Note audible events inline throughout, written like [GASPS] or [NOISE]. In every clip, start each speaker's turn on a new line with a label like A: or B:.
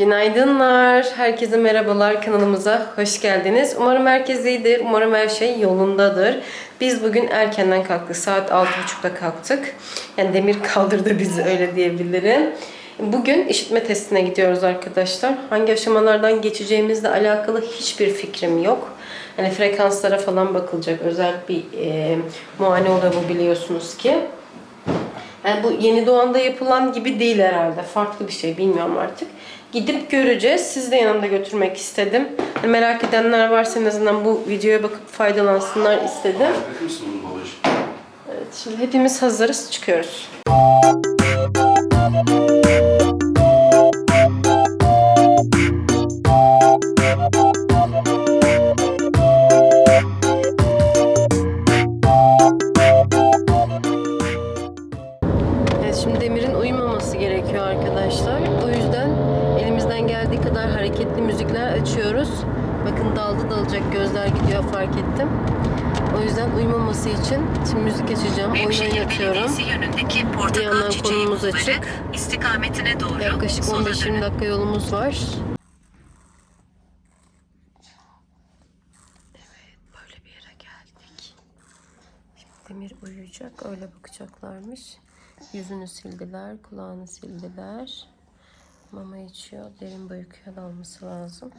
A: Günaydınlar. Herkese merhabalar. Kanalımıza hoş geldiniz. Umarım herkes iyidir. Umarım her şey yolundadır. Biz bugün erkenden kalktık. Saat 6.30'da kalktık. Yani demir kaldırdı bizi öyle diyebilirim. Bugün işitme testine gidiyoruz arkadaşlar. Hangi aşamalardan geçeceğimizle alakalı hiçbir fikrim yok. Hani frekanslara falan bakılacak. Özel bir e, muayene oluyor bu biliyorsunuz ki. Yani bu yeni doğanda yapılan gibi değil herhalde. Farklı bir şey bilmiyorum artık. Gidip göreceğiz. Siz de yanımda götürmek istedim. Hani merak edenler varsa en azından bu videoya bakıp faydalansınlar istedim. Evet, şimdi hepimiz hazırız. Çıkıyoruz. Şimdi Demir'in uyumaması gerekiyor arkadaşlar. O yüzden elimizden geldiği kadar hareketli müzikler açıyoruz. Bakın daldı dalacak gözler gidiyor fark ettim. O yüzden uyumaması için şimdi müzik açacağım. Oyun oynatıyorum. Bir yandan konumuz açık.
B: istikametine doğru
A: Yaklaşık
B: sola
A: 15-20
B: dönün.
A: dakika yolumuz var. Evet, böyle bir yere geldik. Şimdi Demir uyuyacak, öyle bakacaklarmış. Yüzünü sildiler, kulağını sildiler. Mama içiyor, derin bir uykuya dalması lazım.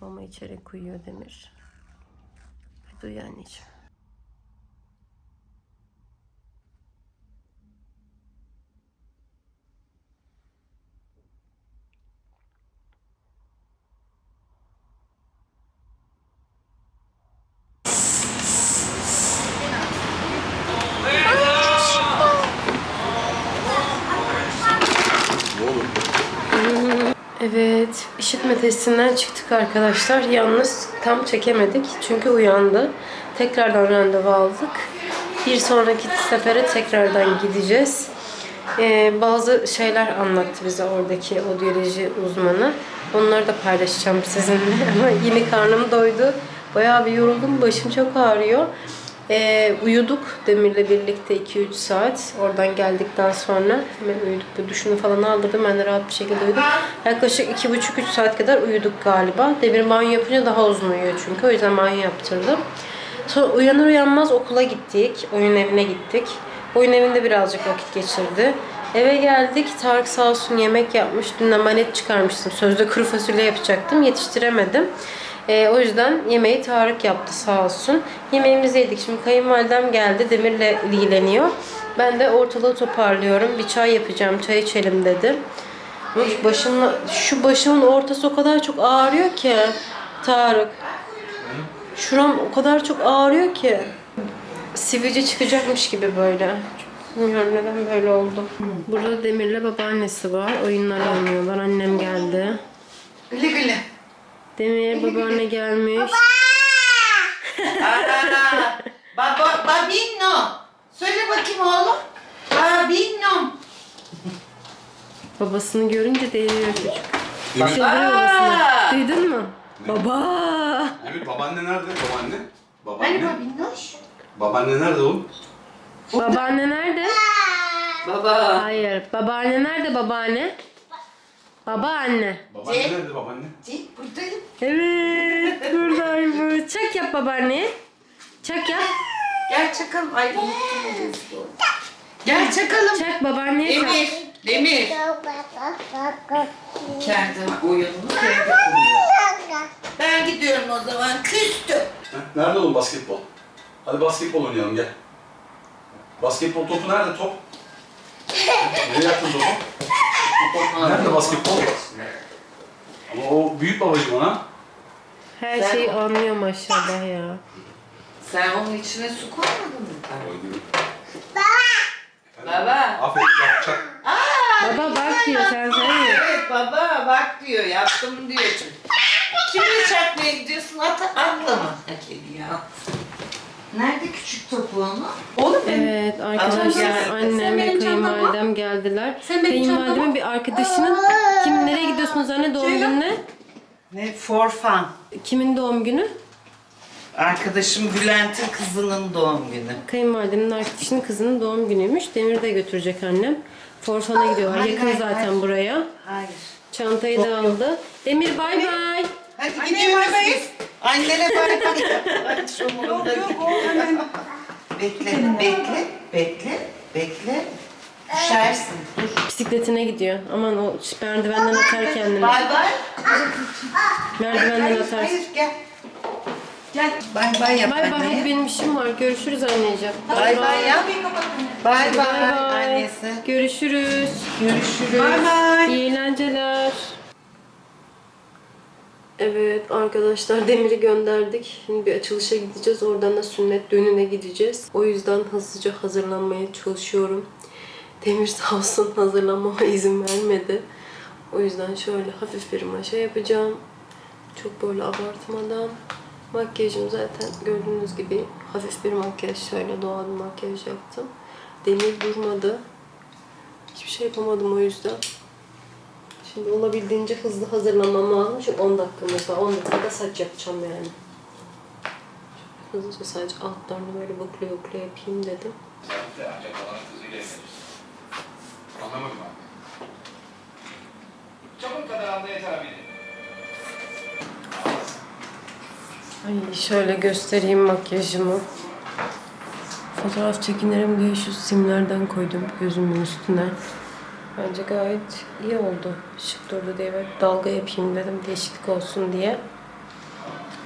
A: Mama içerek uyuyor Demir. Hadi anneciğim.
C: Ne olur?
A: Evet, işitme testinden çıktık arkadaşlar. Yalnız tam çekemedik çünkü uyandı. Tekrardan randevu aldık. Bir sonraki sefere tekrardan gideceğiz. Ee, bazı şeyler anlattı bize oradaki odyoloji uzmanı. Onları da paylaşacağım sizinle. [LAUGHS] Ama yine karnım doydu. Bayağı bir yoruldum. Başım çok ağrıyor. Ee, uyuduk Demir'le birlikte 2-3 saat. Oradan geldikten sonra hemen uyuduk. Bir duşunu falan aldırdım. Ben de rahat bir şekilde uyudum. Yaklaşık 2,5-3 saat kadar uyuduk galiba. Demir banyo yapınca daha uzun uyuyor çünkü. O yüzden banyo yaptırdım. Sonra uyanır uyanmaz okula gittik. Oyun evine gittik. Oyun evinde birazcık vakit geçirdi. Eve geldik. Tarık sağ olsun yemek yapmış. Dünden ben et çıkarmıştım. Sözde kuru fasulye yapacaktım. Yetiştiremedim. Ee, o yüzden yemeği Tarık yaptı sağ olsun. Yemeğimizi yedik. Şimdi kayınvalidem geldi. Demir'le ilgileniyor. Ben de ortalığı toparlıyorum. Bir çay yapacağım. Çay içelim dedi. Başımla, şu başımın ortası o kadar çok ağrıyor ki Tarık. Şuram o kadar çok ağrıyor ki. Sivilce çıkacakmış gibi böyle. Bilmiyorum neden böyle oldu. Burada Demir'le babaannesi var. Oyunlar oynuyorlar. Annem geldi.
D: Güle güle.
A: Demir babaanne gelmiş.
D: Aa, baba, babinno. Söyle bakayım oğlum. Babinno.
A: Babasını görünce deliriyor çocuk.
C: Demir,
A: Çıldırıyor babasını. Duydun mu? Baba.
C: Demir babaanne nerede? Babaanne?
D: Hani
C: Babaanne?
D: babinnoş?
C: Babaanne nerede oğlum?
A: Babaanne nerede?
D: Baba.
A: Hayır. Babaanne nerede babaanne? Babaanne.
C: Babaanne
D: Ce-
C: nerede babaanne?
D: Değil, buradayım.
A: Evet buradaymış. Çak yap babaanne. Çak yap.
D: Gel çakalım. Ay unuttum. Gel çakalım.
A: Çak babaanneye çak.
D: Demir. Demir. Kendi oyununu kendi kuruyor. Ben gidiyorum o zaman. Küstüm.
C: Ha, Nerede oğlum basketbol? Hadi basketbol oynayalım gel. Basketbol topu nerede top? Nereye attın topu? Nerede basketbol? Ama o büyük babacığım ona.
A: Her
D: Ben-
A: şeyi anlıyor maşallah ya.
D: Sen onun içine su koymadın mı? Baba.
C: Aferin yap çak.
A: Baba bak diyor sen sen.
D: Evet baba bak diyor yaptım diyor. Kimle çakmaya gidiyorsun at atla mı? Ya. Nerede küçük topu onu? Oğlum
A: Evet
D: Ama
A: arkadaşlar
D: gel.
A: annem
D: Sen
A: ve
D: benim çantama.
A: kayınvalidem geldiler.
D: Sen benim
A: Kayınvalidemin
D: çantama.
A: bir arkadaşının kim nereye gidiyorsunuz anne doğum
D: Ceylan.
A: gününe?
D: Ne for fun.
A: Kimin doğum günü?
D: Arkadaşım Bülent'in kızının doğum günü.
A: Kayınvalidemin arkadaşının kızının doğum günüymüş. Demir'i de götürecek annem. Forfan'a gidiyorlar. Yakın
D: hayır,
A: zaten
D: hayır.
A: buraya.
D: Hayır.
A: Çantayı da aldı. Demir bay bay.
D: Hadi
E: Anne,
D: gidiyoruz biz. Annene bay bay. Hiç umurumda
E: Yok
D: değil.
E: o hemen.
D: Bekle, bekle, bekle, bekle. Düşersin. Dur.
A: Bisikletine gidiyor. Aman o merdivenden atar kendini.
D: Bay bay.
A: Merdivenden
D: Hayır,
A: atar.
D: hayır gel.
E: Gel.
D: Bay bay yap
A: Bay bay hadi
D: anneye.
A: benim işim var. Görüşürüz anneciğim.
D: Bay bay yap.
E: Kapıyı kapatın.
D: Bay
A: Bay
D: bay
A: bay.
D: annesi.
A: Görüşürüz.
D: Görüşürüz.
E: Bay bay.
A: İyi eğlenceler. Evet arkadaşlar [LAUGHS] Demir'i gönderdik. Şimdi bir açılışa gideceğiz. Oradan da sünnet düğününe gideceğiz. O yüzden hızlıca hazırlanmaya çalışıyorum. Demir sağ olsun [LAUGHS] hazırlanmama izin vermedi. O yüzden şöyle hafif bir maşa yapacağım. Çok böyle abartmadan. Makyajım zaten gördüğünüz gibi hafif bir makyaj. Şöyle doğal bir makyaj yaptım. Demir durmadı. Hiçbir şey yapamadım o yüzden. Şimdi olabildiğince hızlı hazırlanmam lazım. Çünkü 10 dakikamız var. 10 dakikada saç yapacağım yani. Hızlıca sadece altlarını böyle bukle bukle yapayım dedim.
C: Sen de ancak kalan kızıyla evlenirsin. Anlamadım abi. Çabuk kadar anla yeter abi.
A: Ay şöyle göstereyim makyajımı. Fotoğraf çekinirim diye şu simlerden koydum gözümün üstüne. Bence gayet iyi oldu. Şık durdu diye böyle dalga yapayım dedim değişiklik olsun diye.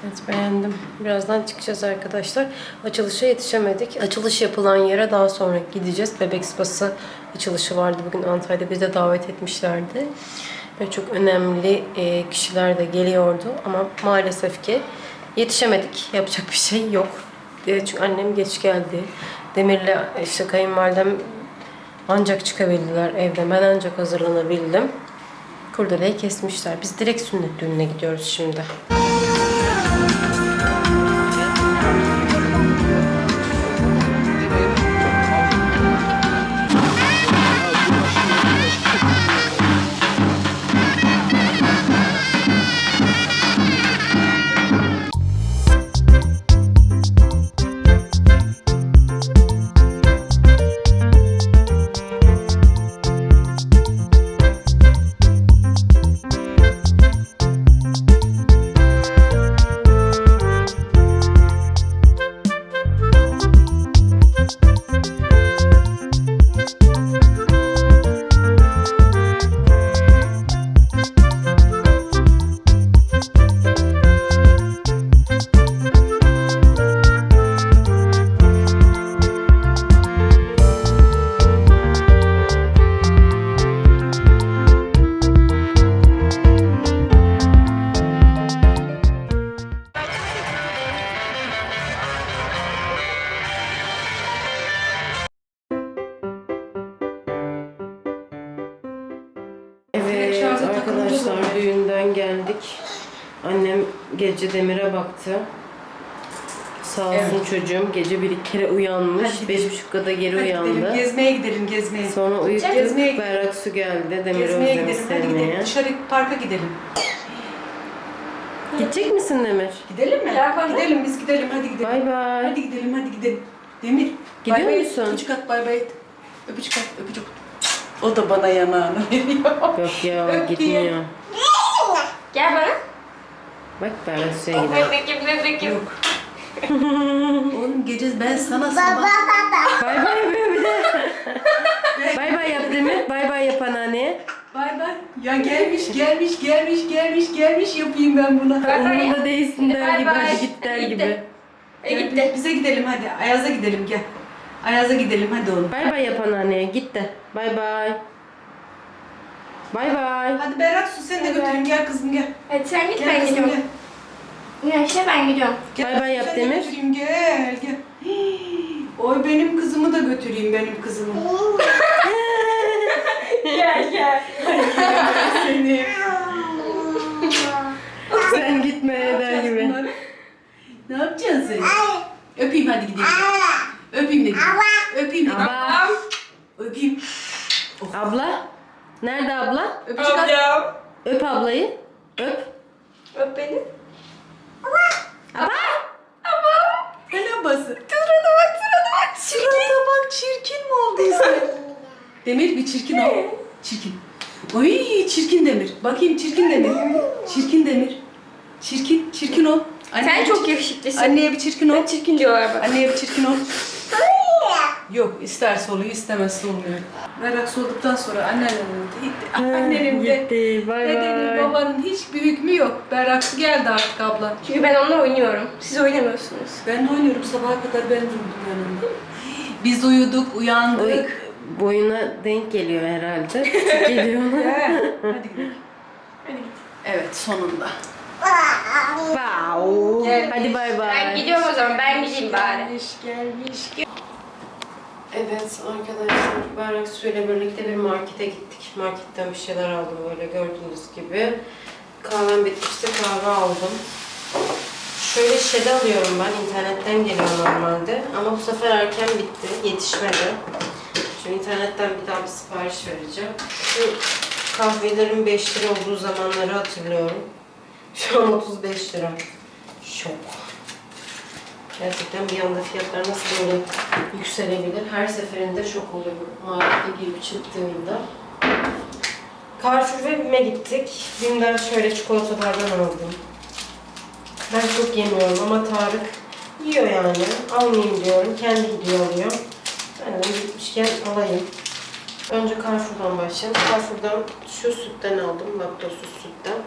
A: Evet beğendim. Birazdan çıkacağız arkadaşlar. Açılışa yetişemedik. Açılış yapılan yere daha sonra gideceğiz. Bebek spası açılışı vardı bugün Antalya'da. Bizi de davet etmişlerdi. Ve çok önemli e, kişiler de geliyordu. Ama maalesef ki yetişemedik. Yapacak bir şey yok. E, Çünkü annem geç geldi. Demir'le işte kayınvalidem ancak çıkabildiler evden. Ben ancak hazırlanabildim. Kurdeleyi kesmişler. Biz direkt sünnet düğününe gidiyoruz şimdi. Evet arkadaşlar düğünden geldik. Annem gece Demir'e baktı. Sağ olsun çocuğum gece bir iki kere uyanmış.
E: Hadi
A: Beş
E: gidelim.
A: buçukta geri
E: Hadi gidelim,
A: uyandı.
E: gezmeye gidelim, gezmeye.
A: Sonra uyuttuk.
E: Gezmeye gidelim.
A: Berrak su geldi. Demir
E: Gezmeye gidelim, hadi
A: sevmeye.
E: gidelim. Dışarı parka gidelim.
A: Gidecek misin Demir?
E: Gidelim mi? Gidelim, biz gidelim, hadi gidelim.
A: Bay bay.
E: Hadi gidelim, hadi gidelim. Demir,
A: Gidiyor
E: bay bay
A: musun?
E: Öpücük at, bay bay et. Öpücük at, öpücük. O da bana yanağını [LAUGHS] veriyor.
A: Yok ya
E: Öp
A: gitmiyor.
B: Gel bana.
A: Bak Berrak suya gidiyor.
B: Bebekim bebekim.
E: Yok. [LAUGHS] Oğlum gece ben sana sabah...
A: Bay bay yapıyor bir de. [LAUGHS] bay bay yap Demir. Bay bay yap anneanneye.
E: Bay bay. Ya gelmiş, gelmiş, gelmiş, gelmiş, gelmiş yapayım ben buna.
A: Umurumda değilsin der
B: Bay
A: gibi.
B: bay.
A: Hadi git der
B: Gitti.
A: gibi.
B: E gitti.
E: Bize gidelim hadi. Ayaz'a gidelim gel. Ayaz'a gidelim hadi oğlum.
A: Bay bay yap anneanneye. Git de. Bay bay. Bay bay.
E: Hadi Berrak su seni de götüreyim gel kızım gel.
B: Hadi sen git
E: Gel
B: ben
E: kızım
B: gidiyorum.
E: gel.
B: Ya işte ben gidiyorum.
E: Gel,
A: Bay bay yap
E: seni de
A: Demir.
E: götüreyim gel gel. Hii, [GASPS] Oy benim kızımı da götüreyim benim kızımı. [LAUGHS]
B: Gel gel.
E: Seni. [LAUGHS]
A: Sen gitme der gibi.
E: Bunları- Ne yapacaksın sen? Öpeyim hadi gidelim. Öpeyim de gidelim. Öpeyim de gidelim.
A: Abla.
E: Öpeyim.
A: Abla. Nerede abla?
E: Öpücük at.
B: Ablam.
A: Öp ablayı. Öp.
B: Öp beni.
E: Ne bası? Sırada bak sırada bak. Sırada bak çirkin mi oldun sen? Demir bir çirkin ol. Çirkin. Oy çirkin demir. Bakayım çirkin demir. Çirkin demir. Çirkin, çirkin ol.
B: Sen
E: Anneye
B: çok
E: bir-
B: yakışıklısın.
E: Anneye bir çirkin ol.
B: Ben çirkin diyorlar bak.
E: Anneye bir çirkin ol. Yok isterse oluyor istemezse olmuyor. Merak solduktan sonra annenin de, annenin de,
A: Gitti. Bay
E: dedenin,
A: bay.
E: babanın hiçbir hükmü yok. Berraksı geldi artık abla.
B: Çünkü ben onunla oynuyorum. Siz oynamıyorsunuz.
E: Ben de oynuyorum sabaha kadar ben durdum yanında. Biz uyuduk, uyandık.
A: Oy, boyuna denk geliyor herhalde. Küçük geliyor ona.
E: He, Hadi gidelim. Evet sonunda.
A: Wow.
E: Gel.
A: Hadi bay bay.
B: Ben gidiyorum o zaman. Ben gideyim bari.
E: Gelmiş gelmiş.
A: Evet arkadaşlar Berrak ile birlikte bir markete gittik. Marketten bir şeyler aldım böyle gördüğünüz gibi. Kahvem bitmişti kahve aldım. Şöyle şede alıyorum ben internetten geliyor normalde ama bu sefer erken bitti yetişmedi. Şimdi internetten bir daha bir sipariş vereceğim. Şu kahvelerin 5 lira olduğu zamanları hatırlıyorum. Şu an 35 lira. Şok. Gerçekten bir anda fiyatlar nasıl böyle yükselebilir? Her seferinde şok oluyorum markete girip çıktığımda. Carrefour ve BİM'e gittik. BİM'den şöyle çikolatalardan aldım. Ben çok yemiyorum ama Tarık yiyor yani. Almayayım diyorum. Kendi gidiyor alıyor. Ben de gitmişken alayım. Önce Carrefour'dan başlayalım. Carrefour'dan şu sütten aldım. Laktozsuz sütten.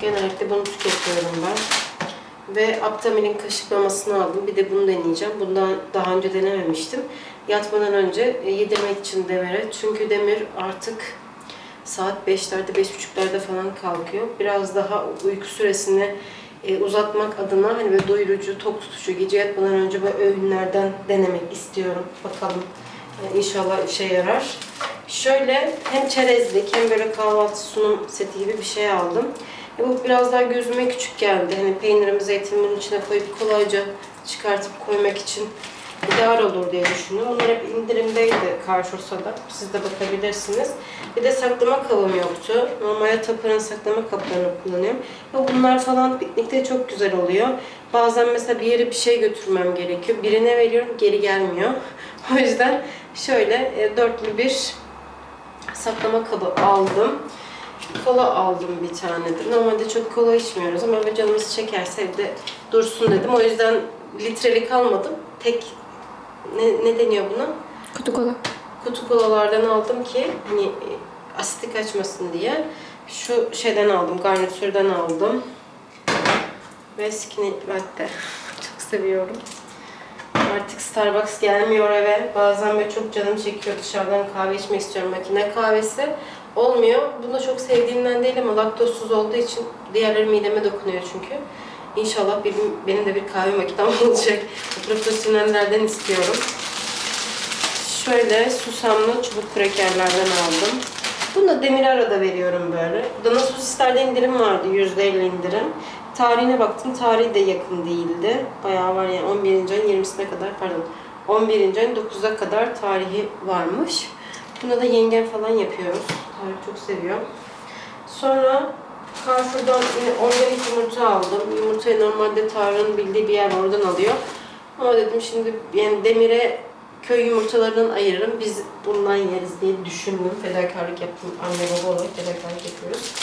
A: Genellikle bunu tüketiyorum ben. Ve Aptamir'in kaşıklamasını aldım. Bir de bunu deneyeceğim. Bundan daha önce denememiştim. Yatmadan önce e, yedirmek için Demir'e. Çünkü Demir artık saat 5'lerde, 5.30'larda falan kalkıyor. Biraz daha uyku süresini e, uzatmak adına hani böyle doyurucu, tok tutucu, gece yatmadan önce böyle öğünlerden denemek istiyorum. Bakalım. Yani inşallah işe yarar. Şöyle hem çerezlik hem böyle kahvaltı sunum seti gibi bir şey aldım. Bu biraz daha gözüme küçük geldi. Hani peynirimi, zeytini bunun içine koyup kolayca çıkartıp koymak için ideal olur diye düşündüm. Bunlar hep indirimdeydi Carrefour'da da. Siz de bakabilirsiniz. Bir de saklama kabım yoktu. Normalde Tapar'ın saklama kaplarını kullanıyorum. Ve bunlar falan piknikte çok güzel oluyor. Bazen mesela bir yere bir şey götürmem gerekiyor. Birine veriyorum geri gelmiyor. [LAUGHS] O yüzden şöyle e, dörtlü bir saklama kabı aldım. Kola aldım bir tane de. Normalde çok kola içmiyoruz ama böyle canımız çekerse evde dursun dedim. O yüzden litrelik almadım. Tek ne, ne deniyor buna?
B: Kutu kola.
A: Kutu kolalardan aldım ki hani asitlik açmasın diye. Şu şeyden aldım, garnitürden aldım. Ve latte. Çok seviyorum. Artık Starbucks gelmiyor eve. Bazen böyle çok canım çekiyor dışarıdan kahve içmek istiyorum. Makine kahvesi olmuyor. Bunu da çok sevdiğimden değil ama laktozsuz olduğu için diğerleri mideme dokunuyor çünkü. İnşallah benim, benim de bir kahve makinem [LAUGHS] olacak. Profesyonellerden istiyorum. Şöyle susamlı çubuk krekerlerden aldım. Bunu da demir arada veriyorum böyle. Dana sosislerde indirim vardı, %50 indirim. Tarihine baktım, tarihi de yakın değildi. Bayağı var yani 11. ayın 20'sine kadar, pardon 11. ayın 9'a kadar tarihi varmış. Buna da yengen falan yapıyoruz. Tarık çok seviyor. Sonra Carrefour'dan organik yumurta aldım. Yumurtayı normalde Tarık'ın bildiği bir yer oradan alıyor. Ama dedim şimdi yani demire köy yumurtalarından ayırırım. Biz bundan yeriz diye düşündüm. Fedakarlık yaptım. Anne baba olarak fedakarlık yapıyoruz.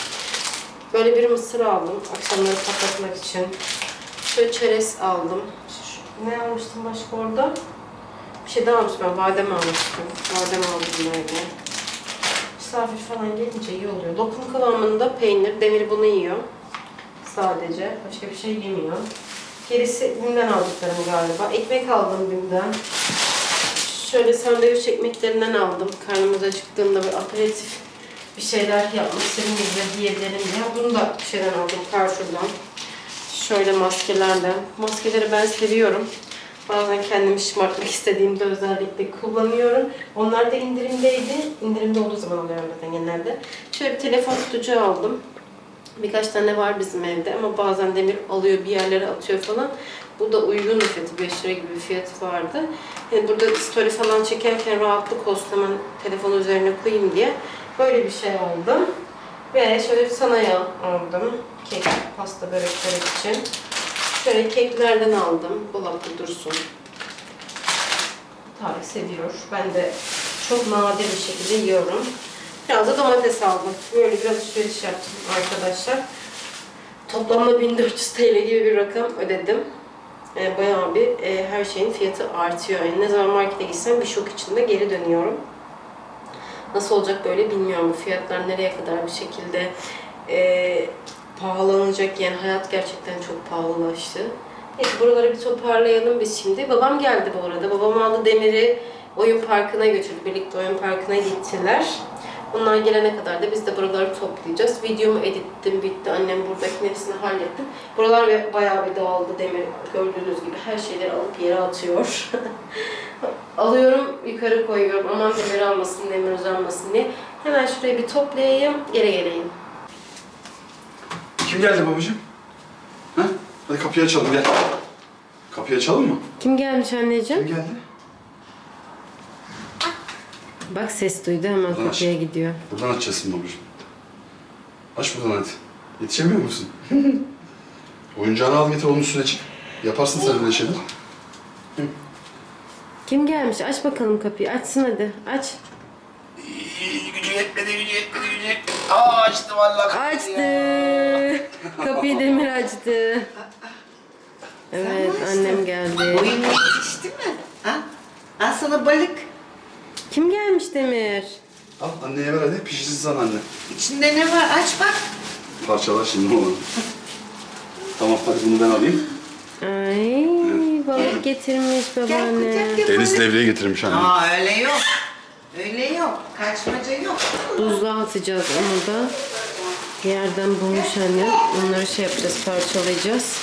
A: Böyle bir mısır aldım. Akşamları patlatmak için. Şöyle çerez aldım. Ne almıştım başka orada? Şey daha almıştım ben. Badem almıştım. Badem aldım böyle. Misafir falan gelince iyi oluyor. Lokum kıvamında peynir. Demir bunu yiyor. Sadece. Başka bir şey yemiyor. Gerisi Bim'den aldıklarım galiba. Ekmek aldım Bim'den. Şöyle sandviç ekmeklerinden aldım. Karnımız acıktığında böyle aperatif bir şeyler yapmak istedim biz de yiyebilirim diye. Bunu da bir şeyden aldım Carrefour'dan. Şöyle maskelerden. Maskeleri ben seviyorum. Bazen kendimi şımartmak istediğimde özellikle kullanıyorum. Onlar da indirimdeydi. İndirimde olduğu zaman alıyorum zaten genelde. Şöyle bir telefon tutucu aldım. Birkaç tane var bizim evde ama bazen demir alıyor bir yerlere atıyor falan. Bu da uygun bir fiyatı. 5 lira gibi bir fiyatı vardı. Yani burada story falan çekerken rahatlık olsun hemen telefonu üzerine koyayım diye böyle bir şey aldım. Ve şöyle bir sanaya aldım. Kek, pasta, börek, börek için. Şöyle keklerden aldım. Dolapta dursun. Tarık seviyor. Ben de çok nadir bir şekilde yiyorum. Biraz da domates aldım. Böyle biraz alışveriş yaptım arkadaşlar. Toplamda 1400 TL gibi bir rakam ödedim. E, bayağı bir e, her şeyin fiyatı artıyor. Yani ne zaman markete gitsem bir şok içinde geri dönüyorum. Nasıl olacak böyle bilmiyorum. Bu fiyatlar nereye kadar bir şekilde e, pahalanacak. Yani hayat gerçekten çok pahalılaştı. Neyse buraları bir toparlayalım biz şimdi. Babam geldi bu arada. Babam aldı Demir'i oyun parkına götürdü. Birlikte oyun parkına gittiler. Onlar gelene kadar da biz de buraları toplayacağız. Videomu edittim, bitti. Annem buradaki hepsini hallettim. Buralar bayağı bir dağıldı Demir. Gördüğünüz gibi her şeyleri alıp yere atıyor. [LAUGHS] Alıyorum, yukarı koyuyorum. Aman Demir almasın, Demir uzanmasın diye. Hemen şurayı bir toplayayım, geri geleyim.
C: Kim geldi babacığım? Ha? Hadi kapıyı açalım gel. Kapıyı açalım mı?
A: Kim gelmiş anneciğim?
C: Kim geldi?
A: Bak ses duydu hemen
C: Buradan aç.
A: kapıya gidiyor.
C: Buradan açacaksın babacığım. Aç buradan hadi. Yetişemiyor musun? [LAUGHS] Oyuncağını al getir onun üstüne çık. Yaparsın sen öyle şeyler.
A: Kim gelmiş? Aç bakalım kapıyı. Açsın hadi. Aç.
C: Yetmedi, gücü yetmedi, gücü yetmedi. Aa açtı vallahi.
A: Açtı. Kapıyı Demir açtı. Evet annem geldi.
D: Oyun yetişti mi? Ha? Al sana balık.
A: Kim gelmiş Demir?
C: Al anneye ver hadi pişirsin sana anne.
D: İçinde ne var? Aç bak.
C: Parçalar şimdi olur. Tamam hadi bunu ben alayım.
A: Ay balık getirmiş
D: Gel
A: babaanne.
D: kucak
C: Deniz
D: balık.
C: levreği getirmiş anne.
D: Aa öyle yok. Öyle yok. Kaçmaca yok.
A: Buzluğa atacağız onu da. Yerden bulmuş annem. Onları şey yapacağız, parçalayacağız.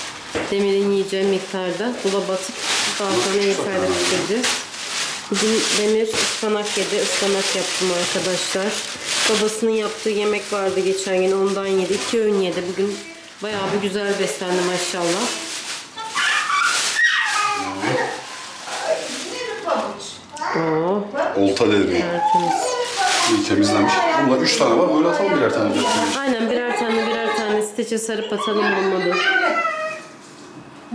A: Demir'in yiyeceği miktarda bula batıp balkona yukarıda pişireceğiz. Bugün Demir ıspanak yedi. Ispanak yaptım arkadaşlar. Babasının yaptığı yemek vardı geçen gün. Ondan yedi. İki öğün yedi. Bugün bayağı bir güzel beslendi maşallah.
D: Ne bir pabuç?
A: Oo,
C: Olta levreği.
A: tertemiz.
C: İyi temizlenmiş. Bunda üç tane var. Böyle atalım birer tane. birer tane.
A: Aynen birer tane birer tane streçe sarıp atalım olmadı.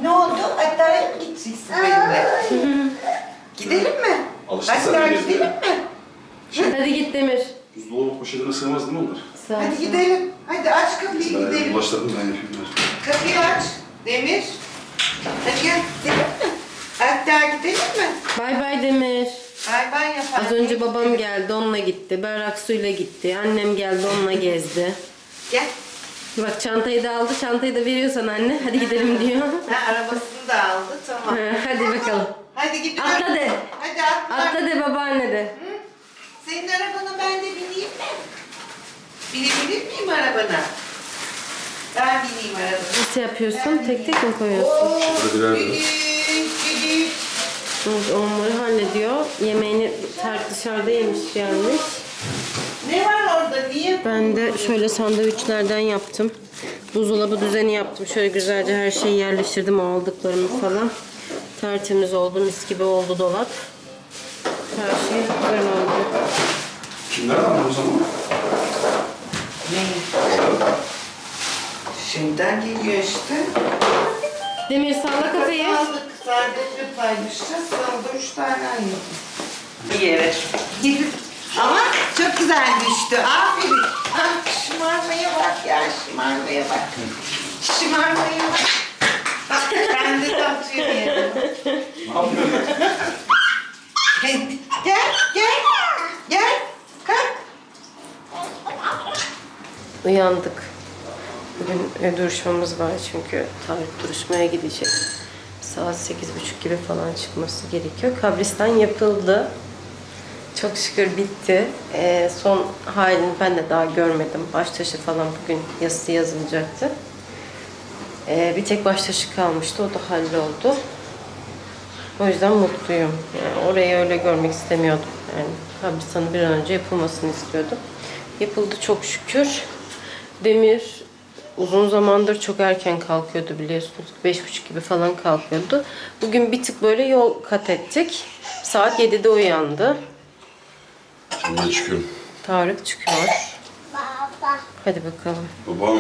D: Ne oldu? Hatta gideceksin benimle? gidelim mi?
C: Alıştı
D: Hatta gidelim
C: gezmeye.
D: mi?
A: Hadi git Demir.
C: Buzdolabı poşetine sığmaz değil mi onlar?
A: Sağ ol.
D: Hadi gidelim. Hadi aç kapıyı
C: Ben
D: gidelim.
C: bulaştırdım ben yapayım.
D: Kapıyı aç. Demir. Hadi gel gidelim mi? Hatta gidelim mi?
A: Bay bay Demir.
D: Bay bay yapalım.
A: Az önce babam geldi onunla gitti. Berrak suyla gitti. Annem geldi onunla gezdi.
D: Gel.
A: Bak çantayı da aldı. Çantayı da veriyorsan anne. Hadi gidelim [LAUGHS] diyor.
D: Ha, arabasını da aldı tamam.
A: Hadi bakalım.
D: Hadi gidelim.
A: Atla de.
D: Hadi atla.
A: Atla de babaanne de.
D: Senin arabana ben de bineyim mi? Binebilir miyim arabana? Ben bineyim arabana.
A: Nasıl yapıyorsun? Tek tek mi koyuyorsun?
D: Oo,
C: birer.
A: Evet, Onları hallediyor. Yemeğini ter dışarıda yemiş gelmiş.
D: Ne var orada? Niye?
A: Ben de şöyle sandviçlerden yaptım. Buzdolabı düzeni yaptım. Şöyle güzelce her şeyi yerleştirdim. o aldıklarımı falan. Tertemiz oldu. Mis gibi oldu dolap. Her şey güzel oldu.
C: Kimler var o zaman?
D: Ne? Şeyden geliyor işte.
A: Demir salla kafayı.
D: Aldık. Sadece paylaşacağız. Salda üç tane aynı. İyi evet. Gidip ama çok güzel düştü. Aferin. Ah şımarmaya bak ya şımarmaya bak. Şımarmaya bak. Bak ben de tatıyor yerine. Gel gel. Gel. Kalk.
A: Uyandık. Bugün e, duruşmamız var çünkü tarih duruşmaya gidecek. Saat 8.30 gibi falan çıkması gerekiyor. Kabristan yapıldı. Çok şükür bitti. E, son halini ben de daha görmedim. Baştaşı falan bugün yazısı yazılacaktı. E, bir tek baştaşı kalmıştı. O da halloldu. O yüzden mutluyum. Yani orayı öyle görmek istemiyordum. Yani kabristanın bir an önce yapılmasını istiyordum. Yapıldı çok şükür. Demir uzun zamandır çok erken kalkıyordu biliyorsunuz. Beş buçuk gibi falan kalkıyordu. Bugün bir tık böyle yol kat ettik. Saat 7'de uyandı.
C: Şimdi ben çıkıyorum.
A: Tarık çıkıyor. Hadi bakalım.
C: Babam.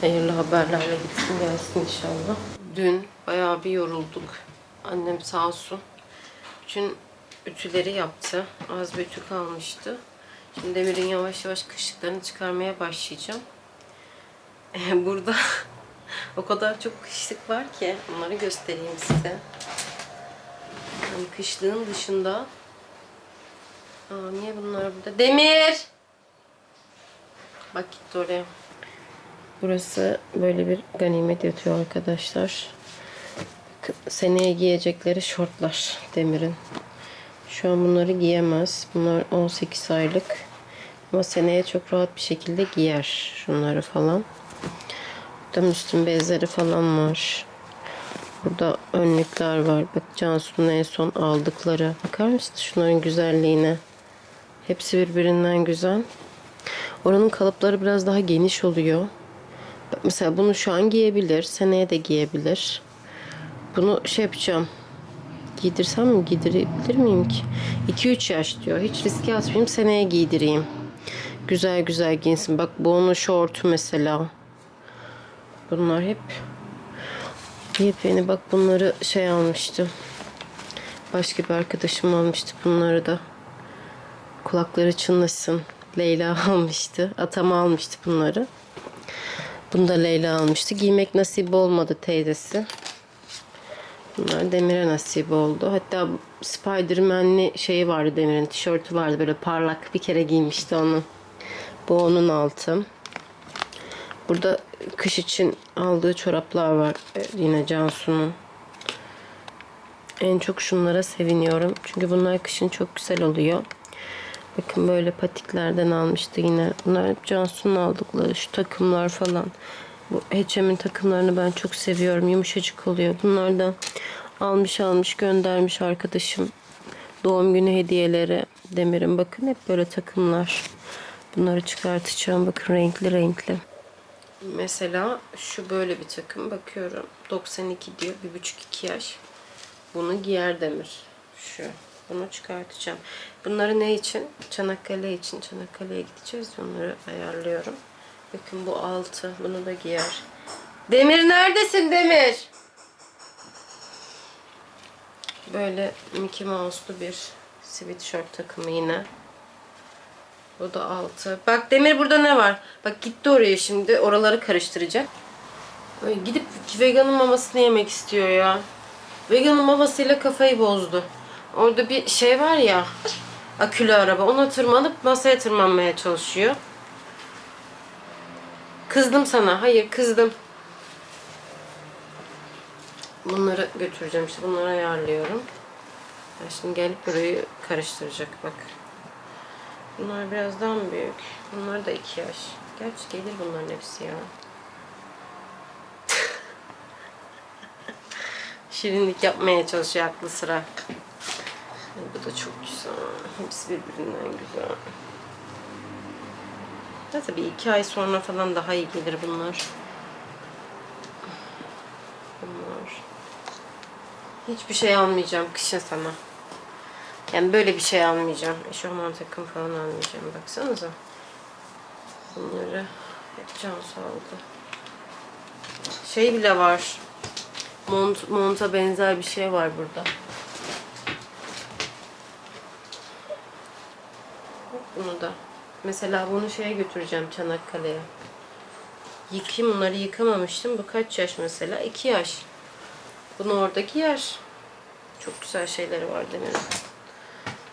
A: Hayırlı haberlerle gitsin gelsin inşallah. Dün bayağı bir yorulduk. Annem sağ olsun. Bütün ütüleri yaptı. Az bir ütü kalmıştı. Şimdi Demir'in yavaş yavaş kışlıklarını çıkarmaya başlayacağım. [LAUGHS] Burada o kadar çok kışlık var ki onları göstereyim size. Yani kışlığın dışında Aa, niye bunlar burada? Demir! Bak gitti oraya. Burası böyle bir ganimet yatıyor arkadaşlar. Seneye giyecekleri şortlar Demir'in. Şu an bunları giyemez. Bunlar 18 aylık. Ama seneye çok rahat bir şekilde giyer şunları falan. Burada Müslüm bezleri falan var. Burada önlükler var. Bak Cansu'nun en son aldıkları. Bakar mısın şunların güzelliğine? Hepsi birbirinden güzel. Oranın kalıpları biraz daha geniş oluyor. Bak mesela bunu şu an giyebilir. Seneye de giyebilir. Bunu şey yapacağım. Giydirsem mi? Giydirebilir miyim ki? 2-3 yaş diyor. Hiç riske atmayayım. Seneye giydireyim. Güzel güzel giyinsin. Bak bu onun şortu mesela. Bunlar hep yepyeni. Bak bunları şey almıştım. Başka bir arkadaşım almıştı bunları da. Kulakları çınlasın. Leyla [LAUGHS] almıştı. Atam almıştı bunları. Bunu da Leyla almıştı. Giymek nasip olmadı teyzesi. Bunlar Demir'e nasip oldu. Hatta Spiderman'li şeyi vardı Demir'in tişörtü vardı böyle parlak bir kere giymişti onu. Bu onun altı. Burada kış için aldığı çoraplar var Ee, yine Cansu'nun. En çok şunlara seviniyorum. Çünkü bunlar kışın çok güzel oluyor. Bakın böyle patiklerden almıştı yine. Bunlar hep Cansu'nun aldıkları şu takımlar falan. Bu H&M'in takımlarını ben çok seviyorum. Yumuşacık oluyor. Bunlardan almış almış göndermiş arkadaşım. Doğum günü hediyeleri Demir'in. Bakın hep böyle takımlar. Bunları çıkartacağım. Bakın renkli renkli. Mesela şu böyle bir takım. Bakıyorum. 92 diyor. 1,5-2 yaş. Bunu giyer Demir. Şu. Bunu çıkartacağım. Bunları ne için? Çanakkale için. Çanakkale'ye gideceğiz. Onları ayarlıyorum. Bakın bu altı. Bunu da giyer. Demir neredesin Demir? Böyle Mickey Mouse'lu bir sweatshirt takımı yine. Bu da altı. Bak Demir burada ne var? Bak gitti oraya şimdi. Oraları karıştıracak. Ay, gidip veganın mamasını yemek istiyor ya. Veganın mamasıyla kafayı bozdu. Orada bir şey var ya. Akülü araba. Ona tırmanıp masaya tırmanmaya çalışıyor. Kızdım sana. Hayır kızdım. Bunları götüreceğim işte. Bunları ayarlıyorum. Ya şimdi gelip burayı karıştıracak bak. Bunlar biraz daha mı büyük? Bunlar da iki yaş. Gerçi gelir bunların hepsi ya. [LAUGHS] Şirinlik yapmaya çalışıyor aklı sıra. Bu da çok güzel. Hepsi birbirinden güzel. Ya tabii iki ay sonra falan daha iyi gelir bunlar. Bunlar. Hiçbir şey almayacağım kışın sana. Yani böyle bir şey almayacağım. Eşofman takım falan almayacağım. Baksanıza. Bunları hep Cansu aldı. Şey bile var. Mont, monta benzer bir şey var burada. Bunu da. Mesela bunu şeye götüreceğim Çanakkale'ye. Yıkayım bunları yıkamamıştım. Bu kaç yaş mesela? 2 yaş. Bunu oradaki yer. Çok güzel şeyleri var Demir'in.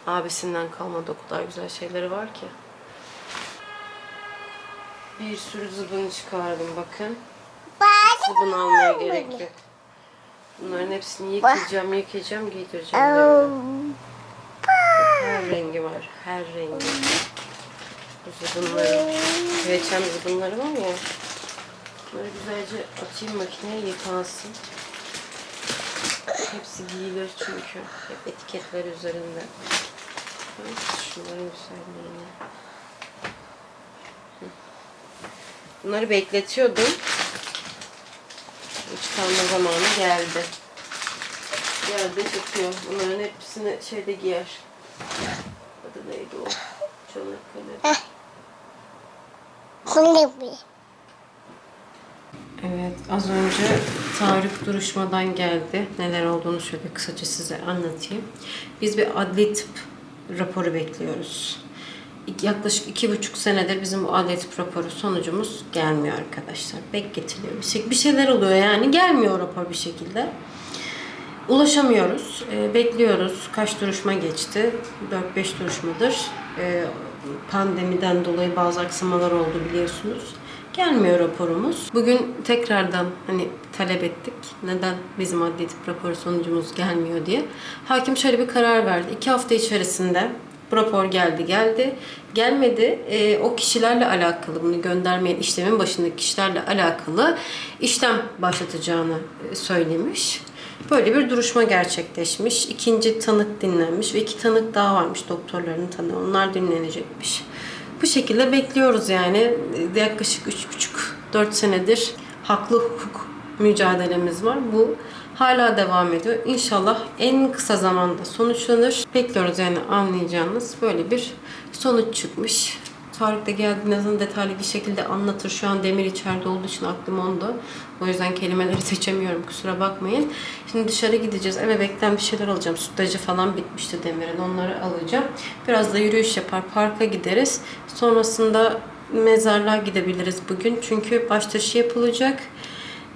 A: Abisinden kalmadı o kadar güzel şeyleri var ki. Bir sürü zıbın çıkardım bakın. Zıbın almaya gerek yok. Bunların hepsini yıkayacağım, yıkayacağım, giydireceğim. Her rengi var, her rengi. Bu zıbınları, reçem zıbınları var ya. Bunları güzelce atayım makineye yıkansın. Hepsi giyilir çünkü. Hep etiketler üzerinde. Güzelliğine. Hı. Bunları bekletiyordum. Çıkarma zamanı geldi. Geldi çıkıyor. Bunların hepsini şeyde giyer. Adı neydi o? Çanakkale. Evet, az önce Tarık duruşmadan geldi. Neler olduğunu şöyle kısaca size anlatayım. Biz bir adli tıp raporu bekliyoruz. yaklaşık iki buçuk senedir bizim bu adliyetik raporu sonucumuz gelmiyor arkadaşlar. Bekletiliyor. Bir, şey, bir şeyler oluyor yani gelmiyor rapor bir şekilde. Ulaşamıyoruz. Ee, bekliyoruz. Kaç duruşma geçti? 4-5 duruşmadır. Ee, pandemiden dolayı bazı aksamalar oldu biliyorsunuz. Gelmiyor raporumuz. Bugün tekrardan hani talep ettik. Neden bizim adli tıp raporu sonucumuz gelmiyor diye. Hakim şöyle bir karar verdi. İki hafta içerisinde rapor geldi geldi. Gelmedi. Ee, o kişilerle alakalı bunu göndermeyen işlemin başındaki kişilerle alakalı işlem başlatacağını e, söylemiş. Böyle bir duruşma gerçekleşmiş. İkinci tanık dinlenmiş ve iki tanık daha varmış doktorların tanığı. Onlar dinlenecekmiş. Bu şekilde bekliyoruz yani. Ee, Yaklaşık 3,5-4 senedir haklı hukuk mücadelemiz var. Bu hala devam ediyor. İnşallah en kısa zamanda sonuçlanır. Bekliyoruz yani anlayacağınız böyle bir sonuç çıkmış. Tarık da geldiğinde zaten detaylı bir şekilde anlatır. Şu an Demir içeride olduğu için aklım onda. O yüzden kelimeleri [LAUGHS] seçemiyorum kusura bakmayın. Şimdi dışarı gideceğiz. Eve beklen bir şeyler alacağım. Sütlacı falan bitmişti Demir'in. Onları alacağım. Biraz da yürüyüş yapar. Parka gideriz. Sonrasında mezarlığa gidebiliriz bugün. Çünkü baştaşı yapılacak.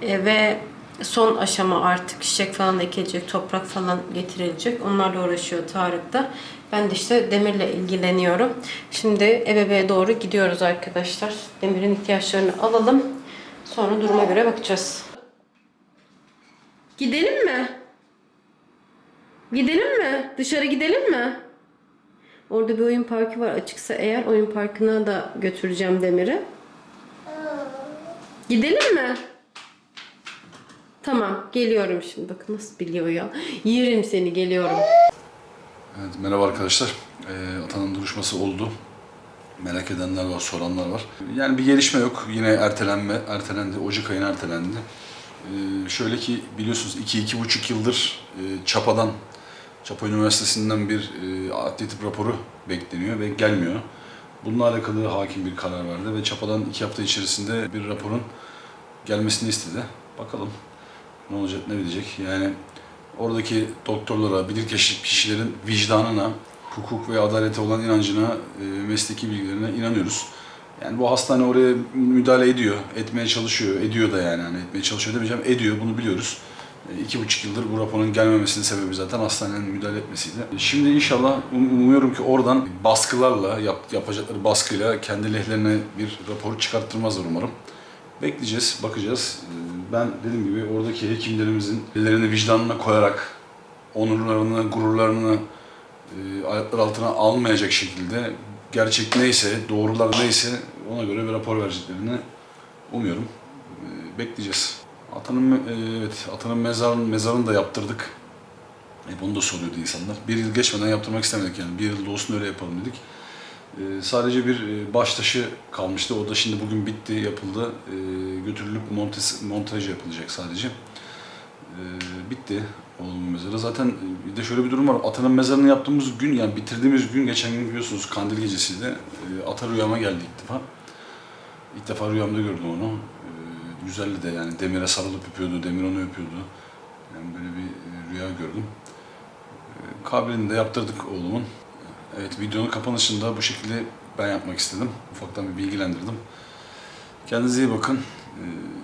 A: E, ve son aşama artık çiçek falan ekilecek, toprak falan getirilecek. Onlarla uğraşıyor Tarık da. Ben de işte Demir'le ilgileniyorum. Şimdi eve doğru gidiyoruz arkadaşlar. Demir'in ihtiyaçlarını alalım. Sonra duruma göre bakacağız. Gidelim mi? Gidelim mi? Dışarı gidelim mi? Orada bir oyun parkı var. Açıksa eğer oyun parkına da götüreceğim Demir'i. Gidelim mi? Tamam geliyorum şimdi. Bakın nasıl biliyor ya. Yerim seni geliyorum.
C: Evet, merhaba arkadaşlar. Ee, Atanın duruşması oldu. Merak edenler var, soranlar var. Yani bir gelişme yok. Yine ertelenme, ertelendi. Ocak ayına ertelendi. Ee, şöyle ki biliyorsunuz 2-2,5 yıldır e, Çapa'dan, Çapa Üniversitesi'nden bir e, adli raporu bekleniyor ve gelmiyor. Bununla alakalı hakim bir karar verdi ve Çapa'dan 2 hafta içerisinde bir raporun gelmesini istedi. Bakalım ne olacak, ne bitecek. Yani oradaki doktorlara, bilirkişi kişilerin vicdanına, hukuk ve adalete olan inancına, e, mesleki bilgilerine inanıyoruz. Yani bu hastane oraya müdahale ediyor, etmeye çalışıyor, ediyor da yani. Hani etmeye çalışıyor demeyeceğim, ediyor, bunu biliyoruz. E, İki buçuk yıldır bu raporun gelmemesinin sebebi zaten hastanenin müdahale etmesiydi. Şimdi inşallah um- umuyorum ki oradan baskılarla, yap, yapacakları baskıyla kendi lehlerine bir rapor çıkarttırmazlar umarım. Bekleyeceğiz, bakacağız. Ee, Ben dediğim gibi oradaki hekimlerimizin ellerini vicdanına koyarak onurlarını, gururlarını e, ayaklar altına almayacak şekilde gerçek neyse, doğrular neyse ona göre bir rapor vereceklerini umuyorum. Ee, Bekleyeceğiz. Atanın, e, evet, atanın mezarını, mezarını da yaptırdık. Hep onu da soruyordu insanlar. Bir yıl geçmeden yaptırmak istemedik yani. Bir yıl olsun öyle yapalım dedik. Ee, sadece bir e, baş taşı kalmıştı. O da şimdi bugün bitti, yapıldı. Ee, götürülüp montes, montaj yapılacak sadece. Ee, bitti oğlumun mezarı. Zaten e, bir de şöyle bir durum var. Atanın mezarını yaptığımız gün, yani bitirdiğimiz gün, geçen gün biliyorsunuz kandil gecesiydi. Ata rüyama geldi ilk defa. İlk defa rüyamda gördüm onu. Güzeldi de yani demire sarılıp öpüyordu, demir onu öpüyordu. Yani böyle bir e, rüya gördüm. Kabrini de yaptırdık oğlumun. Evet, videonun kapanışında bu şekilde ben yapmak istedim. Ufaktan bir bilgilendirdim. Kendinize iyi bakın. Ee.